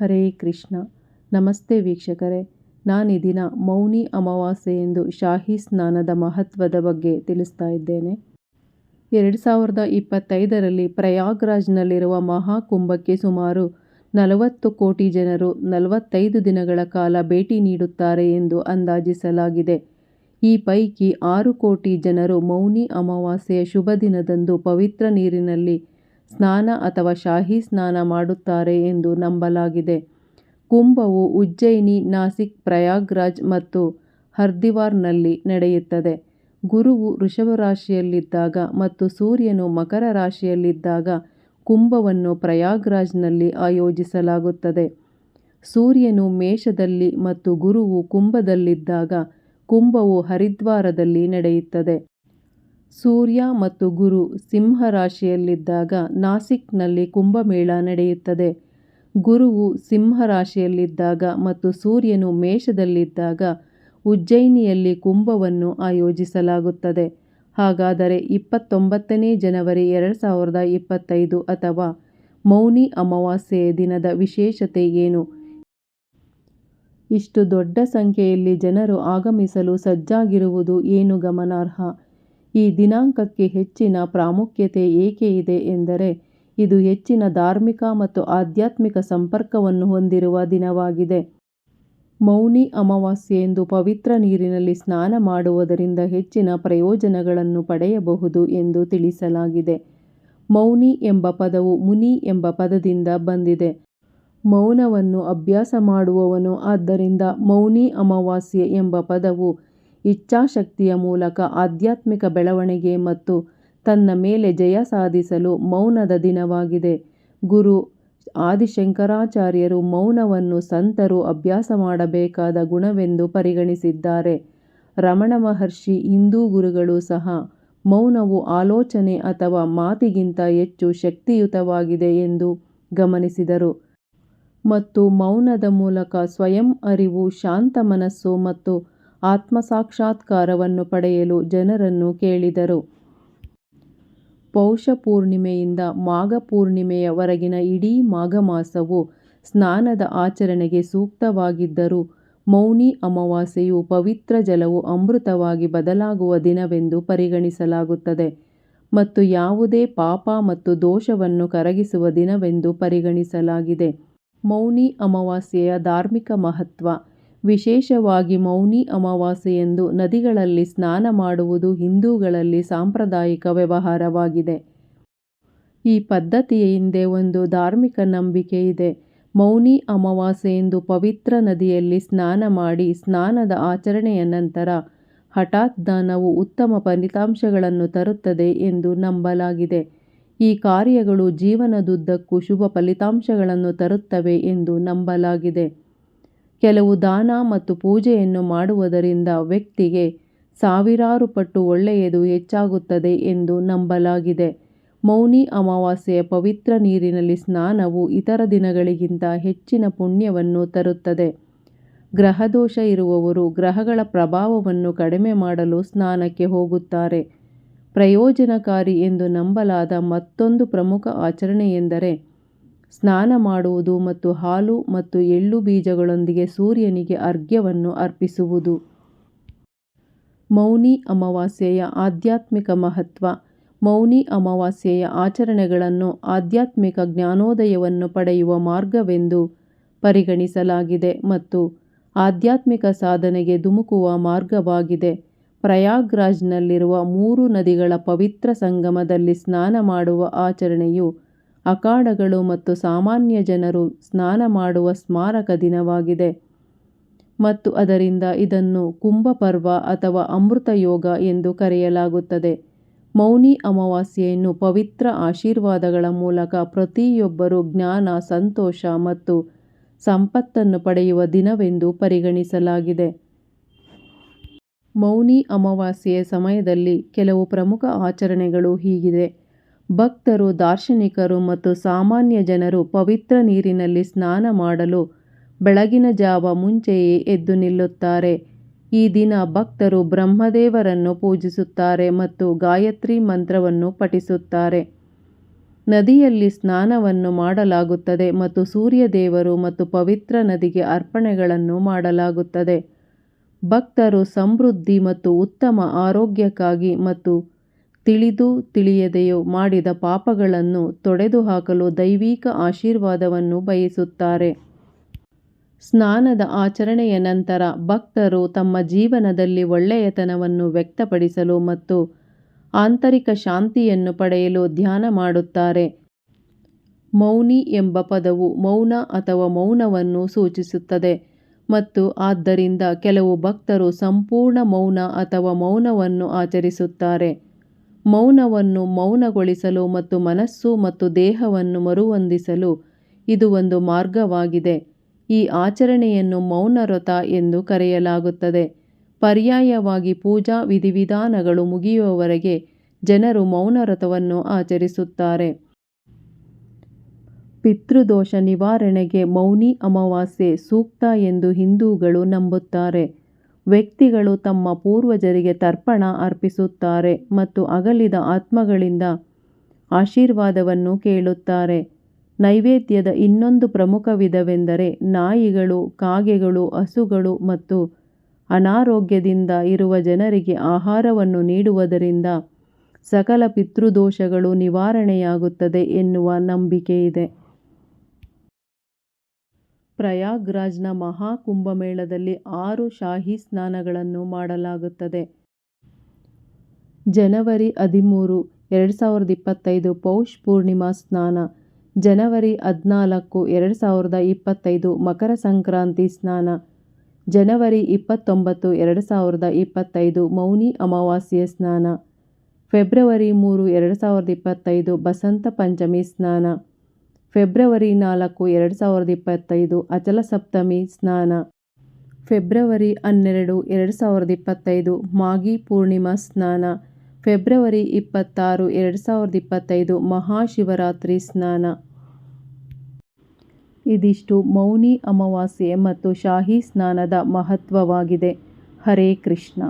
ಹರೇ ಕೃಷ್ಣ. ನಮಸ್ತೆ ವೀಕ್ಷಕರೇ. ನಾನು ದಿನ ಮೌನಿ ಅಮಾವಾಸ್ಯೆ ಎಂದು ಶಾಹಿ ಸ್ನಾನದ ಮಹತ್ವದ ಬಗ್ಗೆ ತಿಳಿಸ್ತಾ ಇದ್ದೇನೆ. ಎರಡು ಸಾವಿರದ ಇಪ್ಪತ್ತೈದರಲ್ಲಿ ಪ್ರಯಾಗ್ರಾಜ್ನಲ್ಲಿರುವ ಮಹಾಕುಂಭಕ್ಕೆ ಸುಮಾರು ನಲವತ್ತು ಕೋಟಿ ಜನರು ನಲವತ್ತೈದು ದಿನಗಳ ಕಾಲ ಭೇಟಿ ನೀಡುತ್ತಾರೆ ಎಂದು ಅಂದಾಜಿಸಲಾಗಿದೆ. ಈ ಪೈಕಿ ಆರು ಕೋಟಿ ಜನರು ಮೌನಿ ಅಮಾವಾಸ್ಯೆಯ ಶುಭ ದಿನದಂದು ಪವಿತ್ರ ನೀರಿನಲ್ಲಿ ಸ್ನಾನ ಅಥವಾ ಶಾಹಿ ಸ್ನಾನ ಮಾಡುತ್ತಾರೆ ಎಂದು ನಂಬಲಾಗಿದೆ. ಕುಂಭವು ಉಜ್ಜಯಿನಿ, ನಾಸಿಕ್, ಪ್ರಯಾಗ್ರಾಜ್ ಮತ್ತು ಹರ್ದಿವಾರ್ನಲ್ಲಿ ನಡೆಯುತ್ತದೆ. ಗುರುವು ವೃಷಭ ರಾಶಿಯಲ್ಲಿದ್ದಾಗ ಮತ್ತು ಸೂರ್ಯನು ಮಕರ ರಾಶಿಯಲ್ಲಿದ್ದಾಗ ಕುಂಭವನ್ನು ಪ್ರಯಾಗ್ರಾಜ್ನಲ್ಲಿ ಆಯೋಜಿಸಲಾಗುತ್ತದೆ. ಸೂರ್ಯನು ಮೇಷದಲ್ಲಿ ಮತ್ತು ಗುರುವು ಕುಂಭದಲ್ಲಿದ್ದಾಗ ಕುಂಭವು ಹರಿದ್ವಾರದಲ್ಲಿ ನಡೆಯುತ್ತದೆ. ಸೂರ್ಯ ಮತ್ತು ಗುರು ಸಿಂಹ ರಾಶಿಯಲ್ಲಿದ್ದಾಗ ನಾಸಿಕ್ನಲ್ಲಿ ಕುಂಭಮೇಳ ನಡೆಯುತ್ತದೆ. ಗುರುವು ಸಿಂಹ ರಾಶಿಯಲ್ಲಿದ್ದಾಗ ಮತ್ತು ಸೂರ್ಯನು ಮೇಷದಲ್ಲಿದ್ದಾಗ ಉಜ್ಜಯಿನಿಯಲ್ಲಿ ಕುಂಭವನ್ನು ಆಯೋಜಿಸಲಾಗುತ್ತದೆ. ಹಾಗಾದರೆ ಇಪ್ಪತ್ತೊಂಬತ್ತನೇ ಜನವರಿ ಎರಡು ಸಾವಿರದ ಇಪ್ಪತ್ತೈದು ಅಥವಾ ಮೌನಿ ಅಮಾವಾಸ್ಯೆಯ ದಿನದ ವಿಶೇಷತೆ ಏನು? ಇಷ್ಟು ದೊಡ್ಡ ಸಂಖ್ಯೆಯಲ್ಲಿ ಜನರು ಆಗಮಿಸಲು ಸಜ್ಜಾಗಿರುವುದು ಏನು ಗಮನಾರ್ಹ? ಈ ದಿನಾಂಕಕ್ಕೆ ಹೆಚ್ಚಿನ ಪ್ರಾಮುಖ್ಯತೆ ಏಕೆ ಇದೆ ಎಂದರೆ, ಇದು ಹೆಚ್ಚಿನ ಧಾರ್ಮಿಕ ಮತ್ತು ಆಧ್ಯಾತ್ಮಿಕ ಸಂಪರ್ಕವನ್ನು ಹೊಂದಿರುವ ದಿನವಾಗಿದೆ. ಮೌನಿ ಅಮಾವಾಸ್ಯೆ ಎಂದು ಪವಿತ್ರ ನೀರಿನಲ್ಲಿ ಸ್ನಾನ ಮಾಡುವುದರಿಂದ ಹೆಚ್ಚಿನ ಪ್ರಯೋಜನಗಳನ್ನು ಪಡೆಯಬಹುದು ಎಂದು ತಿಳಿಸಲಾಗಿದೆ. ಮೌನಿ ಎಂಬ ಪದವು ಮುನಿ ಎಂಬ ಪದದಿಂದ ಬಂದಿದೆ. ಮೌನವನ್ನು ಅಭ್ಯಾಸ ಮಾಡುವವನು ಆದ್ದರಿಂದ ಮೌನಿ ಅಮಾವಾಸ್ಯೆ ಎಂಬ ಪದವು ಇಚ್ಛಾಶಕ್ತಿಯ ಮೂಲಕ ಆಧ್ಯಾತ್ಮಿಕ ಬೆಳವಣಿಗೆ ಮತ್ತು ತನ್ನ ಮೇಲೆ ಜಯ ಸಾಧಿಸಲು ಮೌನದ ದಿನವಾಗಿದೆ. ಗುರು ಆದಿಶಂಕರಾಚಾರ್ಯರು ಮೌನವನ್ನು ಸಂತರು ಅಭ್ಯಾಸ ಮಾಡಬೇಕಾದ ಗುಣವೆಂದು ಪರಿಗಣಿಸಿದ್ದಾರೆ. ರಮಣ ಮಹರ್ಷಿ ಹಿಂದೂ ಗುರುಗಳು ಸಹ ಮೌನವು ಆಲೋಚನೆ ಅಥವಾ ಮಾತಿಗಿಂತ ಹೆಚ್ಚು ಶಕ್ತಿಯುತವಾಗಿದೆ ಎಂದು ಗಮನಿಸಿದರು. ಮತ್ತು ಮೌನದ ಮೂಲಕ ಸ್ವಯಂ ಅರಿವು, ಶಾಂತ ಮನಸ್ಸು ಮತ್ತು ಆತ್ಮಸಾಕ್ಷಾತ್ಕಾರವನ್ನು ಪಡೆಯಲು ಜನರನ್ನು ಕೇಳಿದರು. ಪೌಷ ಪೂರ್ಣಿಮೆಯಿಂದ ಮಾಘ ಪೂರ್ಣಿಮೆಯವರೆಗಿನ ಇಡೀ ಮಾಘಮಾಸವು ಸ್ನಾನದ ಆಚರಣೆಗೆ ಸೂಕ್ತವಾಗಿದ್ದರೂ ಮೌನಿ ಅಮಾವಾಸ್ಯೆಯು ಪವಿತ್ರ ಜಲವು ಅಮೃತವಾಗಿ ಬದಲಾಗುವ ದಿನವೆಂದು ಪರಿಗಣಿಸಲಾಗುತ್ತದೆ ಮತ್ತು ಯಾವುದೇ ಪಾಪ ಮತ್ತು ದೋಷವನ್ನು ಕರಗಿಸುವ ದಿನವೆಂದು ಪರಿಗಣಿಸಲಾಗಿದೆ. ಮೌನಿ ಅಮಾವಾಸ್ಯೆಯ ಧಾರ್ಮಿಕ ಮಹತ್ವ ವಿಶೇಷವಾಗಿ ಮೌನಿ ಅಮಾವಾಸ್ಯೆಯಂದು ನದಿಗಳಲ್ಲಿ ಸ್ನಾನ ಮಾಡುವುದು ಹಿಂದೂಗಳಲ್ಲಿ ಸಾಂಪ್ರದಾಯಿಕ ವ್ಯವಹಾರವಾಗಿದೆ. ಈ ಪದ್ಧತಿಯ ಹಿಂದೆ ಒಂದು ಧಾರ್ಮಿಕ ನಂಬಿಕೆ ಇದೆ. ಮೌನಿ ಅಮಾವಾಸ್ಯೆಯಂದು ಪವಿತ್ರ ನದಿಯಲ್ಲಿ ಸ್ನಾನ ಮಾಡಿ ಸ್ನಾನದ ಆಚರಣೆಯ ನಂತರ ಹಠಾತ್ ದಾನವು ಉತ್ತಮ ಫಲಿತಾಂಶಗಳನ್ನು ತರುತ್ತದೆ ಎಂದು ನಂಬಲಾಗಿದೆ. ಈ ಕಾರ್ಯಗಳು ಜೀವನದುದ್ದಕ್ಕೂ ಶುಭ ಫಲಿತಾಂಶಗಳನ್ನು ತರುತ್ತವೆ ಎಂದು ನಂಬಲಾಗಿದೆ. ಕೆಲವು ದಾನ ಮತ್ತು ಪೂಜೆಯನ್ನು ಮಾಡುವುದರಿಂದ ವ್ಯಕ್ತಿಗೆ ಸಾವಿರಾರು ಪಟ್ಟು ಒಳ್ಳೆಯದು ಹೆಚ್ಚಾಗುತ್ತದೆ ಎಂದು ನಂಬಲಾಗಿದೆ. ಮೌನಿ ಅಮಾವಾಸ್ಯೆಯ ಪವಿತ್ರ ನೀರಿನಲ್ಲಿ ಸ್ನಾನವು ಇತರ ದಿನಗಳಿಗಿಂತ ಹೆಚ್ಚಿನ ಪುಣ್ಯವನ್ನು ತರುತ್ತದೆ. ಗ್ರಹದೋಷ ಇರುವವರು ಗ್ರಹಗಳ ಪ್ರಭಾವವನ್ನು ಕಡಿಮೆ ಮಾಡಲು ಸ್ನಾನಕ್ಕೆ ಹೋಗುತ್ತಾರೆ. ಪ್ರಯೋಜನಕಾರಿ ಎಂದು ನಂಬಲಾದ ಮತ್ತೊಂದು ಪ್ರಮುಖ ಆಚರಣೆಯೆಂದರೆ ಸ್ನಾನ ಮಾಡುವುದು ಮತ್ತು ಹಾಲು ಮತ್ತು ಎಳ್ಳು ಬೀಜಗಳೊಂದಿಗೆ ಸೂರ್ಯನಿಗೆ ಅರ್ಘ್ಯವನ್ನು ಅರ್ಪಿಸುವುದು. ಮೌನಿ ಅಮಾವಾಸ್ಯೆಯ ಆಧ್ಯಾತ್ಮಿಕ ಮಹತ್ವ. ಮೌನಿ ಅಮಾವಾಸ್ಯೆಯ ಆಚರಣೆಗಳನ್ನು ಆಧ್ಯಾತ್ಮಿಕ ಜ್ಞಾನೋದಯವನ್ನು ಪಡೆಯುವ ಮಾರ್ಗವೆಂದು ಪರಿಗಣಿಸಲಾಗಿದೆ ಮತ್ತು ಆಧ್ಯಾತ್ಮಿಕ ಸಾಧನೆಗೆ ಧುಮುಕುವ ಮಾರ್ಗವಾಗಿದೆ. ಪ್ರಯಾಗ್ರಾಜ್ನಲ್ಲಿರುವ ಮೂರು ನದಿಗಳ ಪವಿತ್ರ ಸಂಗಮದಲ್ಲಿ ಸ್ನಾನ ಮಾಡುವ ಆಚರಣೆಯು ಅಖಾಡಗಳು ಮತ್ತು ಸಾಮಾನ್ಯ ಜನರು ಸ್ನಾನ ಮಾಡುವ ಸ್ಮಾರಕ ದಿನವಾಗಿದೆ. ಮತ್ತು ಅದರಿಂದ ಇದನ್ನು ಕುಂಭ ಪರ್ವ ಅಥವಾ ಅಮೃತ ಯೋಗ ಎಂದು ಕರೆಯಲಾಗುತ್ತದೆ. ಮೌನಿ ಅಮಾವಾಸ್ಯೆಯನ್ನು ಪವಿತ್ರ ಆಶೀರ್ವಾದಗಳ ಮೂಲಕ ಪ್ರತಿಯೊಬ್ಬರೂ ಜ್ಞಾನ, ಸಂತೋಷ ಮತ್ತು ಸಂಪತ್ತನ್ನು ಪಡೆಯುವ ದಿನವೆಂದು ಪರಿಗಣಿಸಲಾಗಿದೆ. ಮೌನಿ ಅಮಾವಾಸ್ಯೆಯ ಸಮಯದಲ್ಲಿ ಕೆಲವು ಪ್ರಮುಖ ಆಚರಣೆಗಳು ಹೀಗಿದೆ. ಭಕ್ತರು, ದಾರ್ಶನಿಕರು ಮತ್ತು ಸಾಮಾನ್ಯ ಜನರು ಪವಿತ್ರ ನೀರಿನಲ್ಲಿ ಸ್ನಾನ ಮಾಡಲು ಬೆಳಗಿನ ಜಾವ ಮುಂಚೆಯೇ ಎದ್ದು ನಿಲ್ಲುತ್ತಾರೆ. ಈ ದಿನ ಭಕ್ತರು ಬ್ರಹ್ಮದೇವರನ್ನು ಪೂಜಿಸುತ್ತಾರೆ ಮತ್ತು ಗಾಯತ್ರಿ ಮಂತ್ರವನ್ನು ಪಠಿಸುತ್ತಾರೆ. ನದಿಯಲ್ಲಿ ಸ್ನಾನವನ್ನು ಮಾಡಲಾಗುತ್ತದೆ ಮತ್ತು ಸೂರ್ಯದೇವರು ಮತ್ತು ಪವಿತ್ರ ನದಿಗೆ ಅರ್ಪಣೆಗಳನ್ನು ಮಾಡಲಾಗುತ್ತದೆ. ಭಕ್ತರು ಸಮೃದ್ಧಿ ಮತ್ತು ಉತ್ತಮ ಆರೋಗ್ಯಕ್ಕಾಗಿ ಮತ್ತು ತಿಳಿದು ತಿಳಿಯದೆಯೋ ಮಾಡಿದ ಪಾಪಗಳನ್ನು ತೊಡೆದು ಹಾಕಲು ದೈವಿಕ ಆಶೀರ್ವಾದವನ್ನು ಬಯಸುತ್ತಾರೆ. ಸ್ನಾನದ ಆಚರಣೆಯ ನಂತರ ಭಕ್ತರು ತಮ್ಮ ಜೀವನದಲ್ಲಿ ಒಳ್ಳೆಯತನವನ್ನು ವ್ಯಕ್ತಪಡಿಸಲು ಮತ್ತು ಆಂತರಿಕ ಶಾಂತಿಯನ್ನು ಪಡೆಯಲು ಧ್ಯಾನ ಮಾಡುತ್ತಾರೆ. ಮೌನಿ ಎಂಬ ಪದವು ಮೌನ ಅಥವಾ ಮೌನವನ್ನು ಸೂಚಿಸುತ್ತದೆ ಮತ್ತು ಆದ್ದರಿಂದ ಕೆಲವು ಭಕ್ತರು ಸಂಪೂರ್ಣ ಮೌನ ಅಥವಾ ಮೌನವನ್ನು ಆಚರಿಸುತ್ತಾರೆ. ಮೌನವನ್ನು ಮೌನಗೊಳಿಸಲು ಮತ್ತು ಮನಸ್ಸು ಮತ್ತು ದೇಹವನ್ನು ಮರುಹೊಂದಿಸಲು ಇದು ಒಂದು ಮಾರ್ಗವಾಗಿದೆ. ಈ ಆಚರಣೆಯನ್ನು ಮೌನ ವ್ರತ ಎಂದು ಕರೆಯಲಾಗುತ್ತದೆ. ಪರ್ಯಾಯವಾಗಿ ಪೂಜಾ ವಿಧಿವಿಧಾನಗಳು ಮುಗಿಯುವವರೆಗೆ ಜನರು ಮೌನ ವ್ರತವನ್ನು ಆಚರಿಸುತ್ತಾರೆ. ಪಿತೃದೋಷ ನಿವಾರಣೆಗೆ ಮೌನಿ ಅಮಾವಾಸ್ಯೆ ಸೂಕ್ತ ಎಂದು ಹಿಂದೂಗಳು ನಂಬುತ್ತಾರೆ. ವ್ಯಕ್ತಿಗಳು ತಮ್ಮ ಪೂರ್ವಜರಿಗೆ ತರ್ಪಣ ಅರ್ಪಿಸುತ್ತಾರೆ ಮತ್ತು ಅಗಲಿದ ಆತ್ಮಗಳಿಂದ ಆಶೀರ್ವಾದವನ್ನು ಕೇಳುತ್ತಾರೆ. ನೈವೇದ್ಯದ ಇನ್ನೊಂದು ಪ್ರಮುಖ ವಿಧವೆಂದರೆ ನಾಯಿಗಳು, ಕಾಗೆಗಳು, ಹಸುಗಳು ಮತ್ತು ಅನಾರೋಗ್ಯದಿಂದ ಇರುವ ಜನರಿಗೆ ಆಹಾರವನ್ನು ನೀಡುವುದರಿಂದ ಸಕಲ ಪಿತೃದೋಷಗಳು ನಿವಾರಣೆಯಾಗುತ್ತದೆ ಎನ್ನುವ ನಂಬಿಕೆಯಿದೆ. ಪ್ರಯಾಗ್ರಾಜ್ನ ಮಹಾ ಕುಂಭಮೇಳದಲ್ಲಿ ಆರು ಶಾಹಿ ಸ್ನಾನಗಳನ್ನು ಮಾಡಲಾಗುತ್ತದೆ. ಜನವರಿ ಹದಿಮೂರು, ಎರಡು ಸಾವಿರದ ಇಪ್ಪತ್ತೈದು ಪೌಷ್ ಪೂರ್ಣಿಮಾ ಸ್ನಾನ. ಜನವರಿ ಹದಿನಾಲ್ಕು, ಎರಡು ಸಾವಿರದ ಇಪ್ಪತ್ತೈದು ಮಕರ ಸಂಕ್ರಾಂತಿ ಸ್ನಾನ. ಜನವರಿ ಇಪ್ಪತ್ತೊಂಬತ್ತು, ಎರಡು ಸಾವಿರದ ಇಪ್ಪತ್ತೈದು ಮೌನಿ ಅಮಾವಾಸ್ಯೆ ಸ್ನಾನ. ಫೆಬ್ರವರಿ ಮೂರು, ಎರಡು ಸಾವಿರದ ಇಪ್ಪತ್ತೈದು ಬಸಂತ ಪಂಚಮಿ ಸ್ನಾನ. ಫೆಬ್ರವರಿ ನಾಲ್ಕು, ಎರಡು ಸಾವಿರದ ಇಪ್ಪತ್ತೈದು, ಅಚಲ ಸಪ್ತಮಿ ಸ್ನಾನ. ಫೆಬ್ರವರಿ ಹನ್ನೆರಡು, ಎರಡು ಸಾವಿರದ ಇಪ್ಪತ್ತೈದು, ಮಾಘಿ ಪೂರ್ಣಿಮಾ ಸ್ನಾನ. ಫೆಬ್ರವರಿ ಇಪ್ಪತ್ತಾರು, ಎರಡು ಸಾವಿರದ ಇಪ್ಪತ್ತೈದು, ಮಹಾಶಿವರಾತ್ರಿ ಸ್ನಾನ. ಇದಿಷ್ಟು ಮೌನಿ ಅಮಾವಾಸ್ಯೆ ಮತ್ತು ಶಾಹಿ ಸ್ನಾನದ ಮಹತ್ವವಾಗಿದೆ. ಹರೇ ಕೃಷ್ಣ.